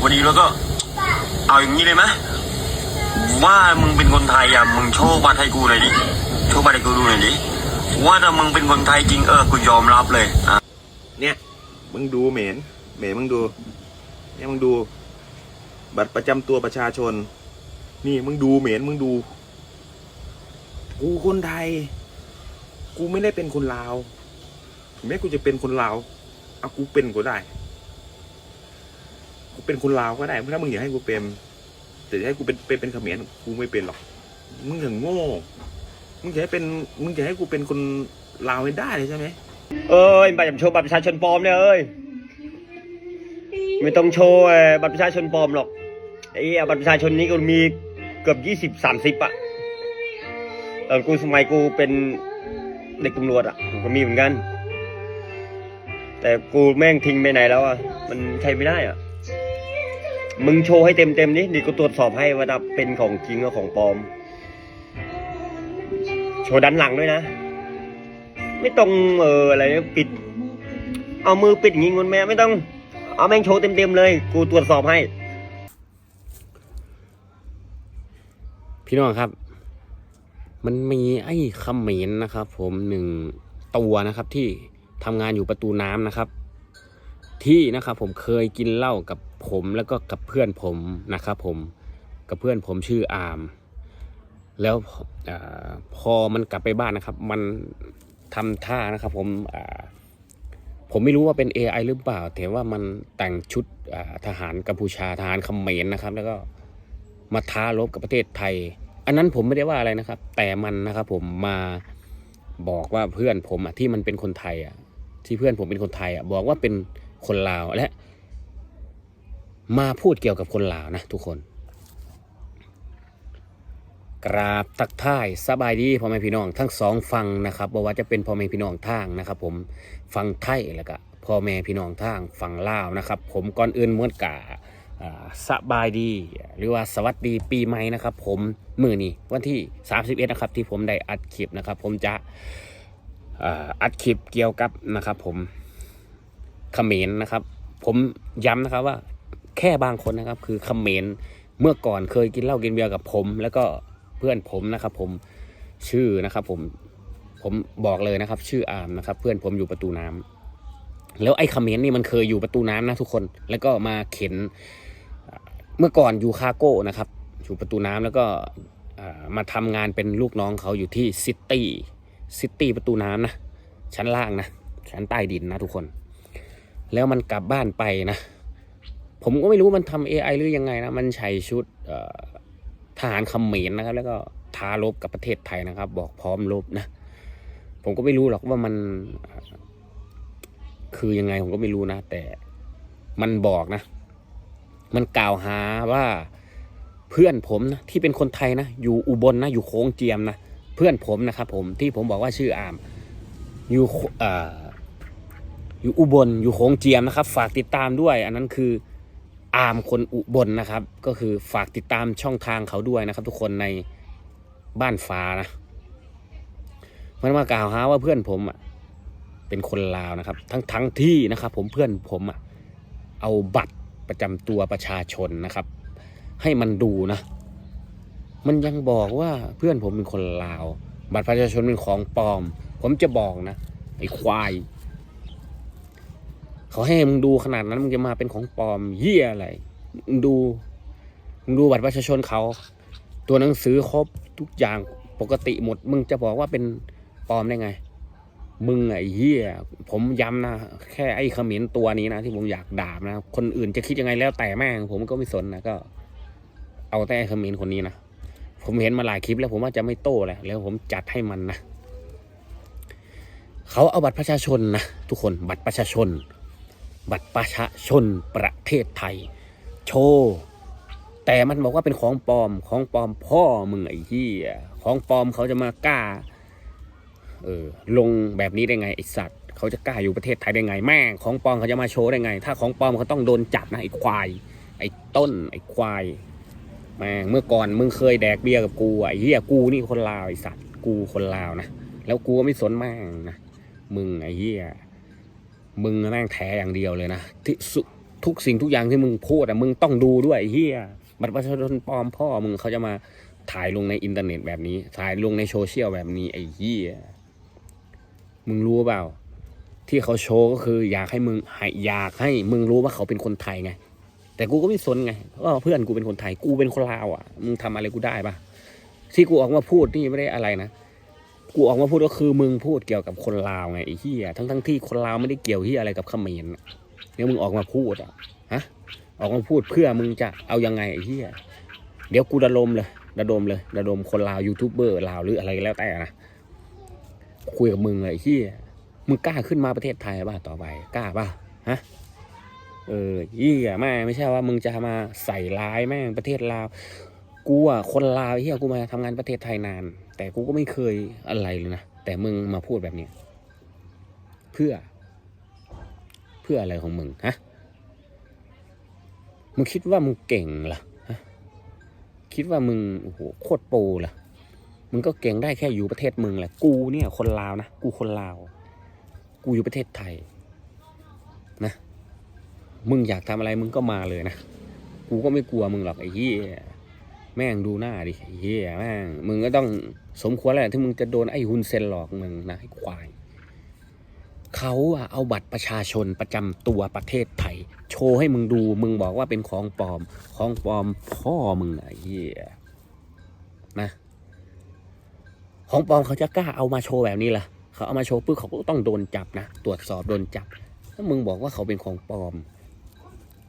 พอดีแล้วก็ เอาอย่างนี้เลยไหมว่ามึงเป็นคนไทยอะมึงโชว์บัตรให้กูหน่อยดิโชว์บัตรให้กูดูหน่อยดิว่าถ้ามึงเป็นคนไทยจริงเออกูยอมรับเลยอะเนี่ยมึงดูเหม็นเหม็นมึงดู เนี่ยมึงดู บัตรประจำตัวประชาชน นี่มึงดูเหม็นมึงดูกูคนไทย กูไม่ได้เป็นคนลาวถึงแม้กูจะเป็นคนลาวเอากูเป็นก็ได้ กูเป็นคนลาวก็ได้ถ้ามึงอยากให้กูเป็นแต่ให้กูเป็นเป็นเป็นเขมรกูไม่เป็นหรอก มึงอย่างโง่ มึงจะให้เป็นมึงจะให้กูเป็นคนลาวไม่ได้ใช่ไหมเอ้ยบัตรโชว์บัตรประชาชนปลอมเนี่ยเอ้ยไม่ต้องโชว์บัตรประชาชนปลอมหรอกไอ้บัตรประชาชนนี้ก็มีเกือบยี่สิบสามสิบอะตอนกูสมัยกูเป็นเด็กตำรวจอะกูก็มีเหมือนกัน แต่กูแม่งทิ้งไปไหนแล้วอะมันใช้ไม่ได้อะ มึงโชว์ให้เต็มเต็มๆนี่ดิกูตรวจสอบให้ว่าเป็นของจริงหรือของปลอม โชว์ด้านหลังด้วยนะ ไม่ต้องเอออะไรปิด เอามือปิดอย่างงี้งนแม่ไม่ต้อง เอาแม่งโชว์เต็มๆเลย กูตรวจสอบให้ พี่น้องครับ มันมีไอ้ขมรนะครับ ผมหนึ่งตัวนะครับที่ทำงานอยู่ประตูน้ำนะครับ ที่นะครับผมเคยกินเหล้ากับผมแล้วก็กับเพื่อนผมนะครับผมกับเพื่อนผมชื่ออาม แล้วอพอมันกลับไปบ้านนะครับ มันทำท่านะครับผมผมไม่รู้ว่าเป็น AI หรือเปล่า แต่ว่ามันแต่งชุดทหารกัมพูชาทหารเขมรนะครับ แล้วก็มาท้ารบกับประเทศไทย อันนั้นผมไม่ได้ว่าอะไรนะครับ แต่มันนะครับผมมาบอกว่าเพื่อนผมอะที่มันเป็นคนไทยอะที่เพื่อนผมเป็นคนไทยอะบอกว่าเป็น คนลาวและ มาพูดเกี่ยวกับคนลาวนะทุกคน กราบทักทายสบายดีพ่อแม่พี่น้องทั้งสองฟังนะครับบอกว่าจะเป็นพ่อแม่พี่น้องทางนะครับ ผมฟังไทยแล้วก็พ่อแม่พี่น้องทางฟังลาวนะครับ ผมก่อนอื่นมื่อนกาสบายดี หรือว่าสวัสดีปีใหม่นะครับ ผมมือนี้วันที่ 31 นะครับ ที่ผมได้อัดคลิปนะครับ ผมจะอัดคลิปเกี่ยวกับนะครับ ผม เขมรนนะครับ ผมย้ำนะครับว่าแค่บางคนนะครับ คือเขมรเมื่อก่อนเคยกินเหล้ากินเบียร์กับผม แล้วก็เพื่อนผมนะครับ ผมชื่อนะครับ ผมผมบอกเลยนะครับ ชื่ออามนะครับ เพื่อนผมอยู่ประตูน้ำแล้วไอ้เขมรนี่มันเคยอยู่ประตูน้ำนะทุกคน แล้วก็มาเข็นเมื่อก่อนอยู่คาโก้นะครับ อยู่ประตูน้ำแล้วก็มาทำงานเป็นลูกน้องเขาอยู่ที่ซิตี้ซิตี้ประตูน้ำนะชั้นล่างนะชั้นใต้ดินนะทุกคน แล้วมันกลับบ้านไปนะ ผมก็ไม่รู้มันทำ AI หรือยังไงนะ มันใช้ชุดทหารคำเขมรนะครับ แล้วก็ท้ารบกับประเทศไทยนะครับ บอกพร้อมรบนะ ผมก็ไม่รู้หรอกว่ามันคือยังไงผมก็ไม่รู้นะ แต่มันบอกนะ มันกล่าวหาว่าเพื่อนผมนะที่เป็นคนไทยนะ อยู่อุบลนะ อยู่โค้งเจียมนะ เพื่อนผมนะครับผมที่ผมบอกว่าชื่ออามอยู่อ่อ อยู่อุบลอยู่โค้งเจียมนะครับ ฝากติดตามด้วย อันนั้นคืออามคนอุบลนะครับ ก็คือฝากติดตามช่องทางเขาด้วยนะครับ ทุกคนในบ้านฟ้านะมันมากล่าวหาว่าเพื่อนผมอะเป็นคนลาวนะครับ ทั้งทั้งที่นะครับ ผมเพื่อนผมอะเอาบัตรประจำตัวประชาชนนะครับ ให้มันดูนะ มันยังบอกว่าเพื่อนผมเป็นคนลาว บัตรประชาชนเป็นของปลอม ผมจะบอกนะไอ้ควาย เขาให้มึงดูขนาดนั้นมึงจะมาเป็นของปลอมเหี้ยอะไรมึงดูมึงดูบัตรประชาชนเขา ตัวหนังสือครบทุกอย่างปกติหมด มึงจะบอกว่าเป็นปลอมได้ไง มึงไอ้เหี้ยผมย้ำนะ แค่ไอ้เขมิ้นตัวนี้นะ ที่ผมอยากด่านะ คนอื่นจะคิดยังไงแล้วแต่แม่ง ผมก็ไม่สนนะก็ เอาแต่ไอ้เขมิ้นคนนี้นะผมเห็นมาหลายคลิปแล้วผมว่าจะไม่โต้แหละแล้วผมจัดให้มันนะเขาเอาบัตรประชาชนนะทุกคนบัตรประชาชน บัตรประชาชนประเทศไทย โชว์แต่มันบอกว่าเป็นของปลอมของปลอมพ่อมึงไอ้เหี้ยของปลอมเขาจะมากล้าเออลงแบบนี้ได้ไงไอสัตว์เขาจะกล้าอยู่ประเทศไทยได้ไงแม่งของปลอมเขาจะมาโชว์ได้ไง ถ้าของปลอมเขาต้องโดนจับนะไอควาย ไอต้นไอควายแม่งเมื่อก่อนมึงเคยแดกเบียร์กับกูไอเหี้ยกูนี่คนลาวไอสัตว์กูคนลาวนะแล้วกูก็ไม่สนแม่งนะมึงไอเหี้ย มึงแม่งแท้อย่างเดียวเลยนะที่สุทุกสิ่งทุกอย่างที่มึงพูดอะมึงต้องดูด้วยไอ้เฮียบัตรประชาชนปลอมพ่อมึงเขาจะมาถ่ายลงในอินเทอร์เน็ตแบบนี้ ถ่ายลงในโซเชียลแบบนี้ไอ้เฮียมึงรู้เปล่า ที่เขาโชว์ก็คือ อยากให้มึงให้อยากให้มึงรู้ว่าเขาเป็นคนไทยไง แต่กูก็ไม่สนไงว่าเพื่อนกูเป็นคนไทย กูเป็นคนลาวอะ มึงทำอะไรกูได้ปะที่กูออกมาพูดนี่ไม่ได้อะไรนะ กูออกมาพูดก็คือมึงพูดเกี่ยวกับคนลาวไงไอ้เหี้ยทั้งทั้งที่คนลาวไม่ได้เกี่ยวที่อะไรกับเขมรเนี่ยมึงออกมาพูดอะฮะออกมาพูดเพื่อมึงจะเอายังไงไอ้เหี้ยเดี๋ยวกูระดมเลยระดมเลยระดมคนลาวยูทูบเบอร์ลาวหรืออะไรก็แล้วแต่นะคุยกับมึงเลยไอ้เหี้ยมึงกล้าขึ้นมาประเทศไทยป่ะต่อไปกล้าป่ะฮะเออยี่อะแม่ไม่ใช่ว่ามึงจะมาใส่ร้ายแม่งประเทศลาวกูอะคนลาวเฮียกูมาทำงานประเทศไทยนาน แต่กูก็ไม่เคยอะไรเลยนะ แต่มึงมาพูดแบบเนี้ยเพื่อ เพื่ออะไรของมึงฮะ มึงคิดว่ามึงเก่งเหรอฮะคิดว่ามึงโอ้โหโคตรโปรเหรอมึงก็เก่งได้แค่อยู่ประเทศมึงแหละ กูเนี่ย คนลาวนะ กูคนลาว กูอยู่ประเทศไทย นะ มึงอยากทำอะไรมึงก็มาเลยนะ กูก็ไม่กลัวมึงหรอกไอ้เหี้ย แม่งดูหน้าดิเหี้ยแม่งมึงก็ต้องสมควรแหละที่มึงจะโดนไอ้ฮุนเซนหลอกมึงนะไอ้ควายเขาเอาบัตรประชาชนประจำตัวประเทศไทย โชว์ให้มึงดู มึงบอกว่าเป็นของปลอม ของปลอมพ่อมึงอะไอ้เหี้ยนะ ของปลอมเขาจะกล้าเอามาโชว์แบบนี้ล่ะเขาเอามาโชว์ปุ๊บเขาก็ต้องโดนจับนะตรวจสอบโดนจับถ้ามึงบอกว่าเขาเป็นของปลอม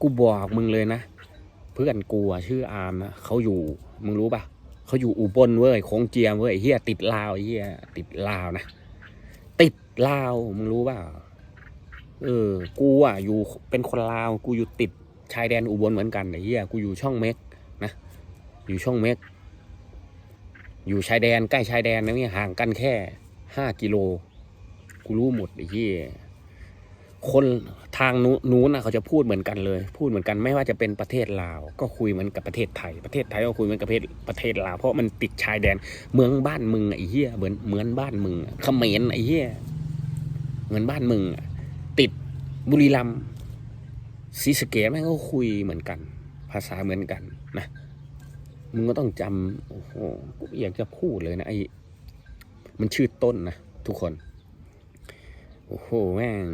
กูบอกมึงเลยนะ เพื่อนกูชื่ออาร์มนะเขาอยู่มึงรู้ปะเขาอยู่อุบลเว้ยโคงเจียมเว้ยเฮียติดลาวเฮียติดลาวนะติดลาวมึงรู้ปะเออ กูอะอยู่เป็นคนลาวกูอยู่ติดชายแดนอุบลเหมือนกันไอ้เฮียกูอยู่ช่องเม็กนะอยู่ช่องเม็ก อยู่ชายแดนใกล้ชายแดนนะเนี่ยห่างกันแค่ห้ากิโล กูรู้หมดไอ้เฮีย คนทางนู้นนะเขาจะพูดเหมือนกันเลย พูดเหมือนกันไม่ว่าจะเป็นประเทศลาว ก็คุยเหมือนกับประเทศไทย ประเทศไทยก็คุยเหมือนกับประเทศประเทศลาวเพราะมันติดชายแดน เมืองบ้านมึงไอ้เหี้ยเหมือนเหมือนบ้านมึงเขมรไอ้เหี้ยเหมือนบ้านมึงติดบุรีรัมย์ศรีสะเกษแม่งก็คุยเหมือนกัน ภาษาเหมือนกันนะมึงก็ต้องจำโอ้โหกูอยากจะพูดเลยนะไอ้มันชื่อต้นนะทุกคน โอ้โหแม่ง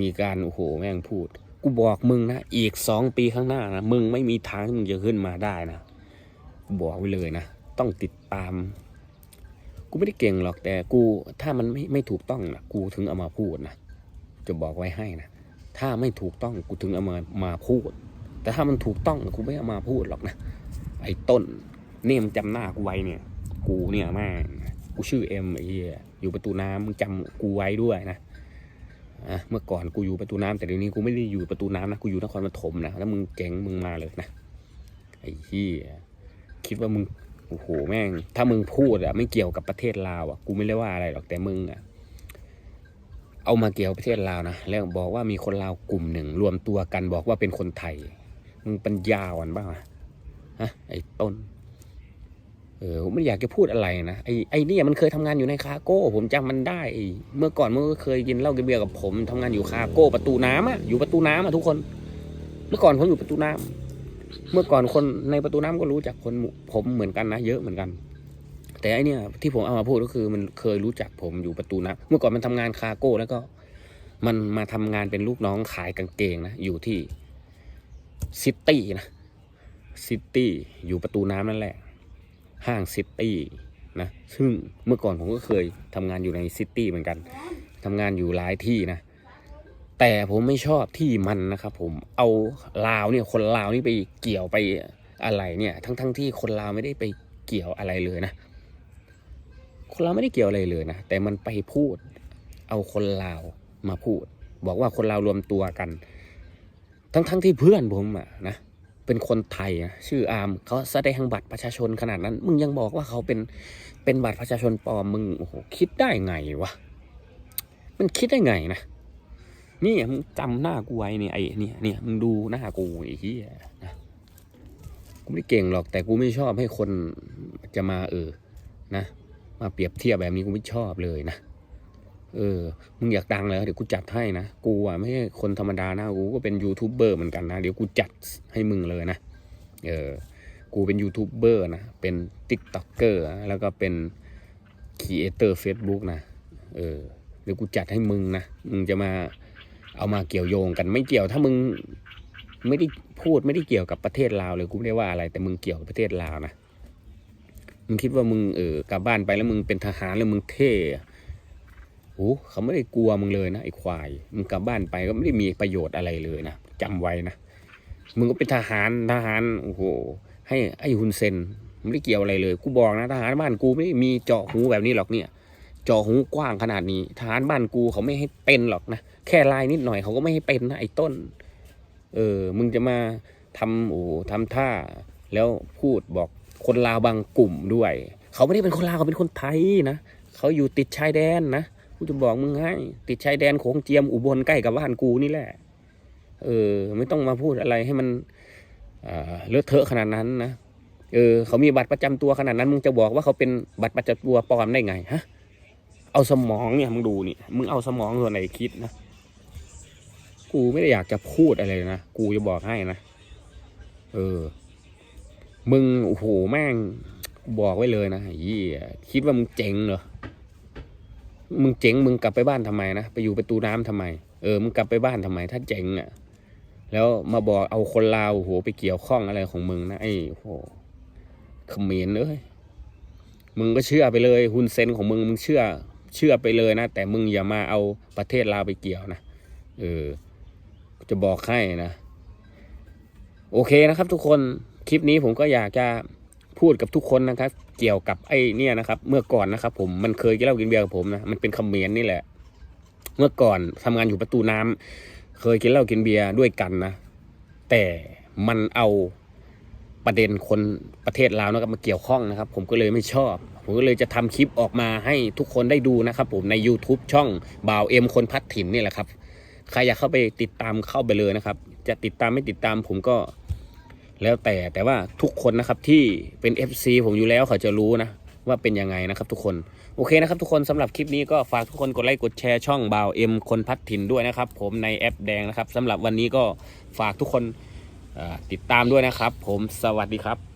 มีการโอ้โหแม่งพูด กูบอกมึงนะ อีกสองปีข้างหน้านะ มึงไม่มีทางที่มึงจะขึ้นมาได้นะ กูบอกไว้เลยนะ ต้องติดตาม กูไม่ได้เก่งหรอกแต่กูถ้ามันไม่ไม่ถูกต้องนะกูถึงเอามาพูดนะ จะบอกไว้ให้นะ ถ้าไม่ถูกต้องกูถึงเอามามาพูด แต่ถ้ามันถูกต้องกูไม่เอามาพูดหรอกนะ ไอ้ต้นเนี่ยมันจำหน้ากูไว้เนี่ย กูเนี่ยแม่กูชื่อเอ็มไอ้เหี้ยอยู่ประตูน้ำมึงจำกูไว้ด้วยนะ อะเมื่อก่อนกูอยู่ประตูน้ำแต่เดี๋ยวนี้กูไม่ได้อยู่ประตูน้ำนะกูอยู่นครปฐมนะแล้วมึงเจ๋งมึงมาเลยนะไอ้ที่คิดว่ามึงโอ้โหแม่ง ถ้ามึงพูดอะไม่เกี่ยวกับประเทศลาวอะกูไม่ได้ว่าอะไรหรอกแต่มึงอะเอามาเกี่ยวกับประเทศลาวนะแล้วบอกว่ามีคนลาวกลุ่มหนึ่ง รวมตัวกันบอกว่าเป็นคนไทย มึงปัญญาอ่อนบ้างอะฮะไอ้ต้น เออผมไม่อยากจะพูดอะไรนะไอ้ไอ้นี่มันเคยทำงานอยู่ในคาโก้ ผมจำมันได้เมื่อก่อนมันก็เคยกินเหล้ากินเบียร์กับผมทำงานอยู่คาโก้ประตูน้ำอะอยู่ประตูน้ำอะทุกคน เมื่อก่อนผมอยู่ประตูน้ำเมื่อก่อนคนในประตูน้ำก็รู้จักคนผมเหมือนกันนะเยอะเหมือนกัน แต่ไอเนี่ยที่ผมเอามาพูดก็คือมันเคยรู้จักผมอยู่ประตูน้ำเมื่อก่อนมันทำงานคาโก้แล้วก็ มันมาทำงานเป็นลูกน้องขายกางเกงนะอยู่ที่ซิตี้นะซิตี้อยู่ประตูน้ำนั่นแหละ ห้างซิตี้นะซึ่งเมื่อก่อนผมก็เคยทำงานอยู่ในซิตี้เหมือนกันทำงานอยู่หลายที่นะ แต่ผมไม่ชอบที่มันนะครับผมเอาลาวเนี่ยคนลาวนี่ไปเกี่ยวไปอะไรเนี่ย ทั้งทั้งที่คนลาวไม่ได้ไปเกี่ยวอะไรเลยนะ คนลาวไม่ได้เกี่ยวอะไรเลยนะ แต่มันไปพูด เอาคนลาวมาพูด บอกว่าคนลาวรวมตัวกัน ทั้งทั้งที่เพื่อนผมอะนะ เป็นคนไทยอะชื่ออาร์มเขาแสดงบัตรประชาชนขนาดนั้น มึงยังบอกว่าเขาเป็นเป็นบัตรประชาชนปลอมมึงโอ้โหคิดได้ไงวะมันคิดได้ไงนะนี่มึงจำหน้ากูไว้เนี่ยไอ้เนี่ยเนี่ยมึงดูหน้ากูไอ้เหี้ยนะกูไม่เก่งหรอกแต่กูไม่ชอบให้คนจะมาเออนะ มาเปรียบเทียบแบบนี้กูไม่ชอบเลยนะ เออ มึงอยากดังแล้วเดี๋ยวกูจัดให้นะ กูอะไม่ใช่คนธรรมดานะ กูก็เป็นยูทูบเบอร์เหมือนกันนะ เดี๋ยวกูจัดให้มึงเลยนะ เออ กูเป็นยูทูบเบอร์นะ เป็นติ๊กต็อกเกอร์แล้วก็เป็นครีเอเตอร์เฟซบุ๊กนะ เออ เดี๋ยวกูจัดให้มึงนะ มึงจะมาเอามาเกี่ยวโยงกันไม่เกี่ยวถ้ามึงไม่ได้พูดไม่ได้เกี่ยวกับประเทศลาวเลยกูไม่ได้ว่าอะไร แต่มึงเกี่ยวกับประเทศลาวนะ มึงคิดว่ามึงเออกลับบ้านไปแล้วมึงเป็นทหารแล้วมึงเท่ โอ้เขาไม่ได้กลัวมึงเลยนะไอ้ควายมึงกลับบ้านไปก็ไม่ได้มีประโยชน์อะไรเลยนะจำไว้นะมึงก็เป็นทหารทหารโอ้โหให้ไอ้ฮุนเซนไม่ได้เกี่ยวอะไรเลย กูบอกนะทหารบ้านกูไม่ได้มีเจาะหูแบบนี้หรอกเนี่ยเจาะหูกว้างขนาดนี้ทหารบ้านกูเขาไม่ให้เป็นหรอกนะแค่ลายนิดหน่อยเขาก็ไม่ให้เป็นนะไอ้ต้น เออ มึงจะมาทำโอ้ทำท่า แล้วพูดบอกคนลาวบางกลุ่มด้วย เขาไม่ได้เป็นคนลาวเขาเป็นคนไทยนะเขาอยู่ติดชายแดนนะ กูจะบอกมึงให้ ติดชายแดนโขงเจียมอุบลใกล้กับบ้านกูนี่แหละ เออ ไม่ต้องมาพูดอะไรให้มันเลอะเทอะขนาดนั้นนะเออเขามีบัตรประจำตัวขนาดนั้นมึงจะบอกว่าเขาเป็นบัตรประจำตัวปลอมได้ไงฮะเอาสมองเนี่ยมึงดูนี่มึงเอาสมองส่วนไหนคิดนะกูไม่ได้อยากจะพูดอะไรนะกูจะบอกให้นะเออ มึงโอ้โหแม่งบอกไว้เลยนะไอ้เหี้ยคิดว่ามึงเจ๋งเหรอ มึงเจ๋งมึงกลับไปบ้านทำไมนะไปอยู่ประตูน้ำทำไม เออมึงกลับไปบ้านทำไม ถ้าเจ๋งอะ แล้วมาบอกเอาคนลาวโหไปเกี่ยวข้องอะไรของมึงนะไอ้โอ้โหเขมรเอ้ยมึงก็เชื่อไปเลยฮุนเซนของมึงมึงเชื่อ เชื่อไปเลยนะ แต่มึงอย่ามาเอาประเทศลาวไปเกี่ยวนะเออจะบอกให้นะโอเคนะครับทุกคนคลิปนี้ผมก็อยากจะพูดกับทุกคนนะครับ เกี่ยวกับไอ้เนี่ยนะครับ เมื่อก่อนนะครับ ผมมันเคยกินเหล้ากินเบียร์กับผมนะมันเป็นคอมเขมนต์นี่แหละ เมื่อก่อนทำงานอยู่ประตูน้ำเคยกินเหล้ากินเบียร์ด้วยกันนะแต่มันเอาประเด็นคนประเทศลาวนะครับมาเกี่ยวข้องนะครับ ผมก็เลยไม่ชอบ ผมก็เลยจะทำคลิปออกมาให้ทุกคนได้ดูนะครับ ผมใน YouTube ช่องบ่าวเอ็มคนพัดถิ่นนี่แหละครับใครอยากเข้าไปติดตามเข้าไปเลยนะครับ จะติดตามไม่ติดตามผมก็ แล้วแต่แต่ว่าทุกคนนะครับที่เป็น FC ผมอยู่แล้วเขาจะรู้นะ ว่าเป็นยังไงนะครับทุกคนโอเคนะครับทุกคนสำหรับคลิปนี้ก็ฝากทุกคนกดไลค์กดแชร์ช่องบ่าวเอ็มคนพัดถิ่นด้วยนะครับ ผมในแอปแดงนะครับสำหรับวันนี้ก็ฝากทุกคนติดตามด้วยนะครับ ผมสวัสดีครับ